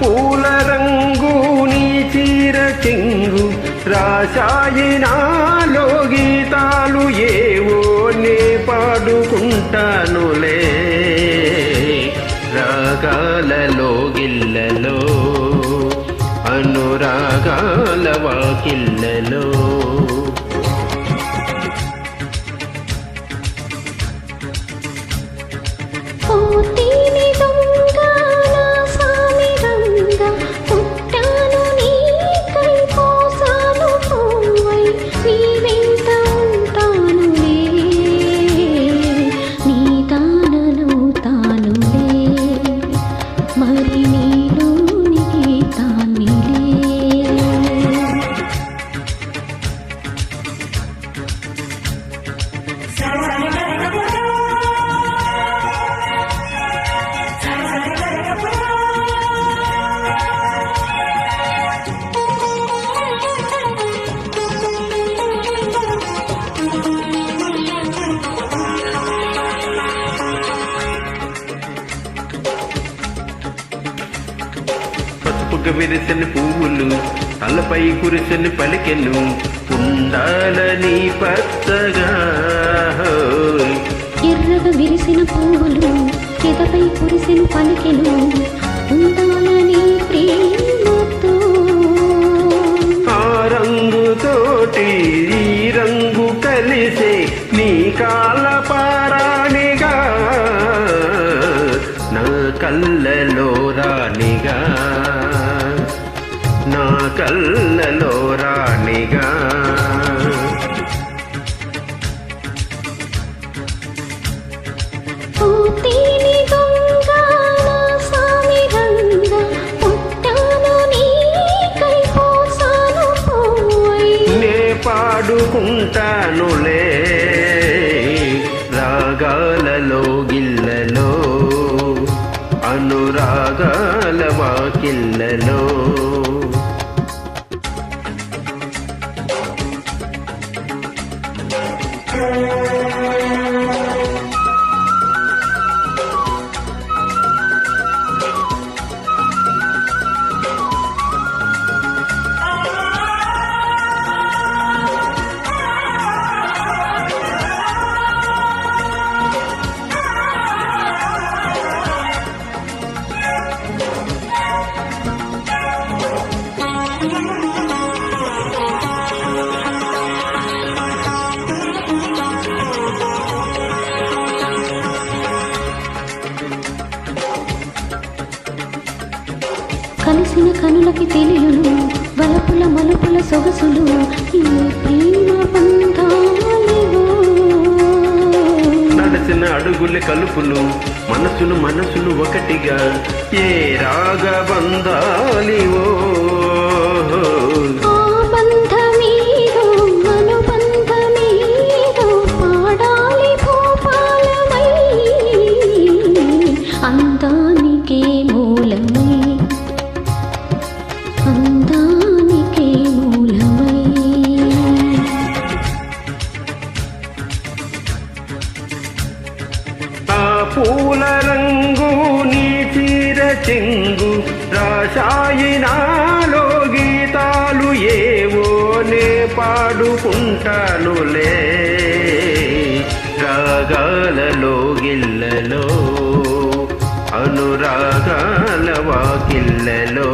పూల రంగు నీ చీర చెంగు రాశాయినాలో గీతాలు ఏవో నే పాడుకుంటానులే. రాగాలలో పసుపుగా విరిసిన పువ్వులు తలపై కురిసిన పలికెను ఉండాలని పచ్చగా. ఎర్రగా విరిసిన పువ్వులు ఎదపై కురిసిన పలికెను ఉండాలని ప్రేమతో ఆ రంగుతోటి ఈ రంగు కలిసే నీ కాల పారాణిగా నా కళ్ళలో రాణిగా నా కళ్ళలో రాణిగా. పాడుకుంటానులే రాగాలలో గిల్లలో అనురాగాల వాకిళ్ళలో కలిసిన కనులకి తెలియను. వలపుల మలుపుల సొగసులు. ఈ ప్రేమ బంధాలివో? నడిచిన అడుగుల కలుపులు. మనసులు మనసులు ఒకటిగా. ఏ రాగబంధాలివో? రాశాయినాలో గీతాలు ఏవో నే పాడుకుంటానులే రాగాలలో గిల్లలో అనురాగాల వాకిల్లలో.